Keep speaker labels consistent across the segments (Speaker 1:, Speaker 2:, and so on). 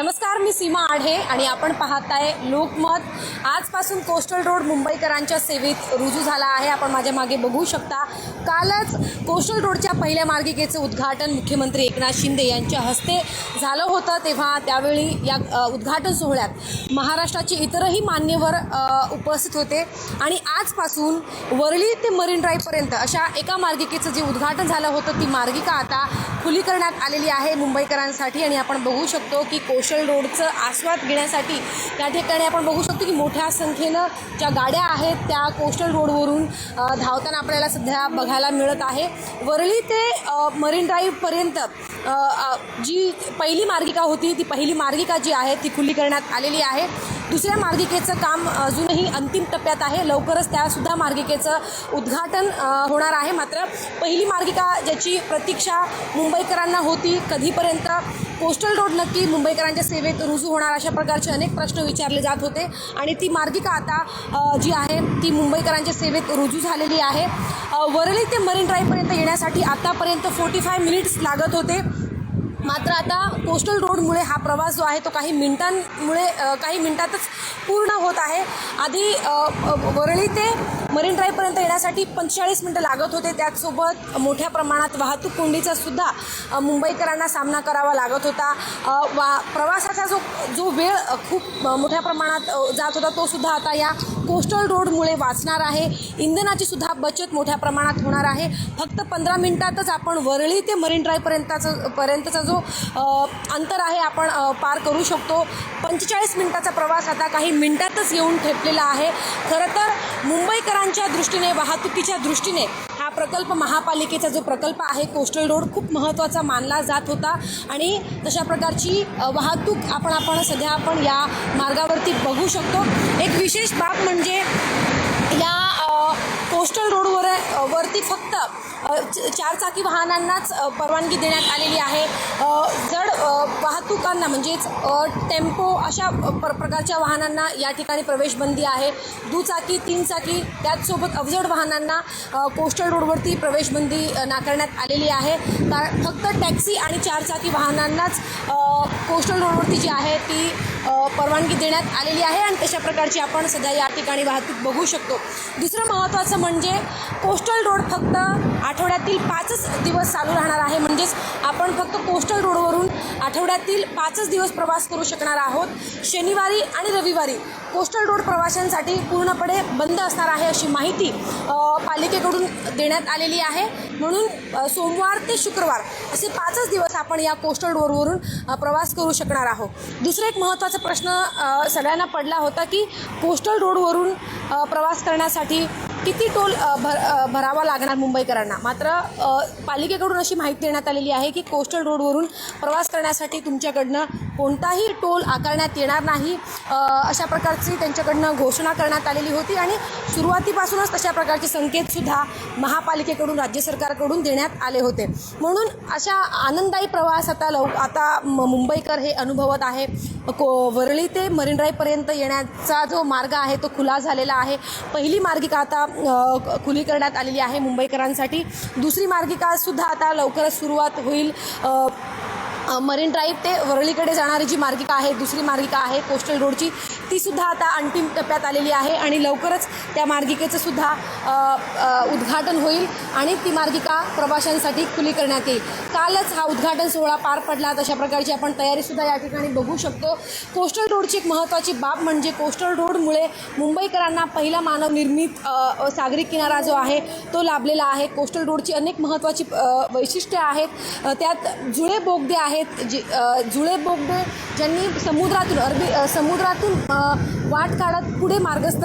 Speaker 1: नमस्कार मी सीमा आढे आणि आपण पाहताय लोकमत. आजपासून कोस्टल रोड मुंबईकरांच्या सेवेत रुजू झाला आहे. आपण माझ्या मागे बघू शकता कालच कोस्टल रोडच्या पहिल्या मार्गिकेचं उद्घाटन मुख्यमंत्री एकनाथ शिंदे यांच्या हस्ते झालं होतं. तेव्हा त्यावेळी या उद्घाटन सोहळ्यात महाराष्ट्राचे इतरही मान्यवर उपस्थित होते. आणि आजपासून वरळी ते मरीन ड्राईव्हपर्यंत अशा एका मार्गिकेचं जे उद्घाटन झालं होतं ती मार्गिका आता खुली करण्यात आलेली आहे मुंबईकरांसाठी. आणि आपण बघू शकतो की कोश कोशल रोडचं आस्वाद घेण्यासाठी त्या ठिकाणी आपण बघू शकतो की मोठ्या संख्येनं ज्या गाड्या आहेत त्या कोस्टल रोडवरून धावताना आपल्याला सध्या बघायला मिळत आहे. वरळी ते मरीन ड्राईव्हपर्यंत जी पहिली मार्गिका होती ती पहिली मार्गिका जी आहे ती खुली करण्यात आलेली आहे. दुसऱ्या मार्गिकेचं काम अजूनही अंतिम टप्प्यात आहे. लवकरच त्यासुद्धा मार्गिकेचं उद्घाटन होणार आहे. मात्र पहिली मार्गिका ज्याची प्रतीक्षा मुंबईकरांना होती कधीपर्यंत कोस्टल रोड नक्की मुंबईकरांच्या सेवेत रुजू होणार अशा प्रकारचे अनेक प्रश्न विचारले जात होते. आणि ती मार्गिका आता जी आहे ती मुंबईकरांच्या सेवेत रुजू झालेली आहे. वरळी ते मरीन ड्राईव्हपर्यंत येण्यासाठी आतापर्यंत फोर्टी फाय मिनिट्स लागत होते. मात्र आता कोस्टल रोडमुळे हा प्रवास जो आहे तो काही मिनिटांमुळे काही मिनिटातच पूर्ण होत आहे. आधी वरळी ते मरीन ड्राईव्हपर्यंत येण्यासाठी पंचेचाळीस मिनटं लागत होते. त्याचसोबत मोठ्या प्रमाणात वाहतूक कोंडीचा सुद्धा मुंबईकरांना सामना करावा लागत होता. वा प्रवासाचा जो जो वेळ खूप मोठ्या प्रमाणात जात होता तो सुद्धा आता या कोस्टल रोडमुळे वाचणार आहे. इंधनाची सुद्धा बचत मोठ्या प्रमाणात होणार आहे. फक्त पंधरा मिनिटातच आपण वरळी ते मरीन ड्राईव्हपर्यंतचा पर्यंतचा जो अंतर आहे आपण पार करू शकतो. पंचेचाळीस मिनिटाचा प्रवास आता काही मिनिटातच येऊन ठेपलेला आहे. खरं तर मुंबईकरांच्या दृष्टीने वाहतुकीच्या दृष्टीने प्रकल्प महापालिकेचा जो प्रकल्प आहे कोस्टल रोड खूप महत्त्वाचा मानला जात होता. आणि तशा प्रकारची वाहतूक आपण आपण सध्या आपण या मार्गावरती बघू शकतो. एक विशेष बाब म्हणजे या कोस्टल रोडवर वरती फक्त चारचाकी वाहनांनाच परवानगी देण्यात आलेली आहे. जर वाहतुकांना म्हणजेच टेम्पो अशा प्र प्रकारच्या वाहनांना या ठिकाणी प्रवेशबंदी आहे. दुचाकी तीन चाकी त्याचसोबत अवजड वाहनांना कोस्टल रोडवरती प्रवेशबंदी नाकारण्यात आलेली आहे. कारण फक्त टॅक्सी आणि चारचाकी वाहनांनाच कोस्टल रोडवरती जी आहे ती परवानगी देण्यात आलेली आहे आणि तशा प्रकारची आपण सध्या या ठिकाणी वाहतूक बघू शकतो. दुसरं महत्त्वाचं म्हणजे कोस्टल रोड फक्त आठवड्यातील पाचच दिवस चालू राहणार आहे. म्हणजेच आपण फक्त कोस्टल रोडवरून आठवड्यातील पाचच दिवस प्रवास करू शकणार आहोत. शनिवारी आणि रविवारी कोस्टल रोड प्रवाशांसाठी पूर्णपणे बंद असणार आहे अशी माहिती पालिकेकडून देण्यात आलेली आहे. म्हणून सोमवार ते शुक्रवार असे पाचच दिवस आपण या कोस्टल रोडवरून प्रवास करू शकणार आहोत. दुसरा एक महत्त्वाचा प्रश्न सगळ्यांना पडला होता की कोस्टल रोडवरून प्रवास करण्यासाठी किती टोल भर भरावा लागणार मुंबईकरांना? मात्र पालिकेकडून अशी माहिती देण्यात आलेली आहे की कोस्टल रोडवरून प्रवास करण्यासाठी तुमच्याकडनं कोणताही टोल आकारण्यात येणार नाही. अशा प्रकारची त्यांच्याकडनं घोषणा करण्यात आलेली होती आणि सुरुवातीपासूनच तशा प्रकारचे संकेतसुद्धा महापालिकेकडून राज्य सरकारकडून देण्यात आले होते. म्हणून अशा आनंददायी प्रवास आता लव आता म- मुंबईकर हे अनुभवत आहे. को वरळी ते मरीन ड्राईव्हपर्यंत येण्याचा जो मार्ग आहे तो खुला झालेला आहे. पहिली मार्गिका आता खुली करण्यात आलेली आहे मुंबईकरांसाठी. दुसरी मार्गिकासुद्धा आता लवकरच सुरुवात होईल. मरीन ड्राईव्ह ते वरळीकडे जाणारी जी मार्गिका आहे दुसरी मार्गिका आहे कोस्टल रोडची. ती सुद्धा आता अंतिम टप्प्यात आलेली आहे आणि लवकरच त्या मार्गिकेचं सुद्धा उद्घाटन होईल आणि ती मार्गिका प्रवाशांसाठी खुली करण्यात येईल. कालच हा उद्घाटन सोहळा पार पडला. तशा प्रकारची आपण तयारीसुद्धा या ठिकाणी बघू शकतो. कोस्टल रोडची एक महत्त्वाची बाब म्हणजे कोस्टल रोडमुळे मुंबईकरांना पहिला मानव निर्मित सागरी किनारा जो आहे तो लाभलेला आहे. कोस्टल रोडची अनेक महत्त्वाची अ, वैशिष्ट्ये आहेत. त्यात जुळे बोगदे आहेत. जे जुळे बोगदे ज्यांनी समुद्रातून अरबी समुद्रातून वाट काढत पुढे मार्गस्थ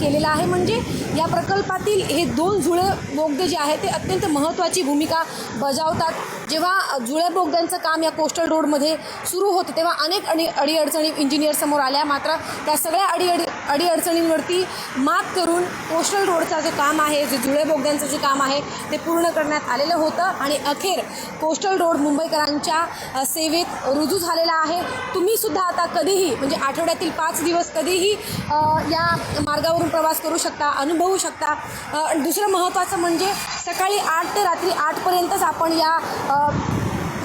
Speaker 1: केलेला आहे. म्हणजे या प्रकल्पातील हे दोन जुळे बोगदे जे आहेत ते अत्यंत महत्त्वाची भूमिका बजावतात. जेव्हा जुळ्या बोगद्यांचं काम या कोस्टल रोडमध्ये सुरू होतं तेव्हा अनेक अडी अडीअडचणी इंजिनियरसमोर आल्या. मात्र त्या सगळ्या अडीअडी अडीअडचणींवरती मात करून कोस्टल रोडचं जे काम आहे जे जुळे बोगद्यांचं जे काम आहे ते पूर्ण करण्यात आलेलं होतं. आणि अखेर कोस्टल रोड मुंबईकरांच्या सेवेत रुजू झालेला आहे. तुम्ही सुद्धा आता कधीही म्हणजे आठवड्यातील पाच दिवस कधीही या मार्गावरून प्रवास करू शकता अनुभवू शकता. आणि दुसरं महत्त्वाचं म्हणजे सकाळी आठ ते रात्री आठपर्यंतच आपण या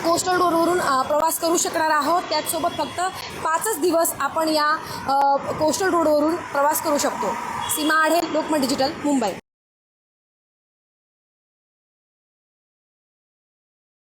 Speaker 1: कोस्टल रोडवरून प्रवास करू शकणार आहोत. त्याचसोबत फक्त पाचच दिवस आपण या कोस्टल रोडवरून प्रवास करू शकतो. सीमा आढे लोकमत डिजिटल मुंबई.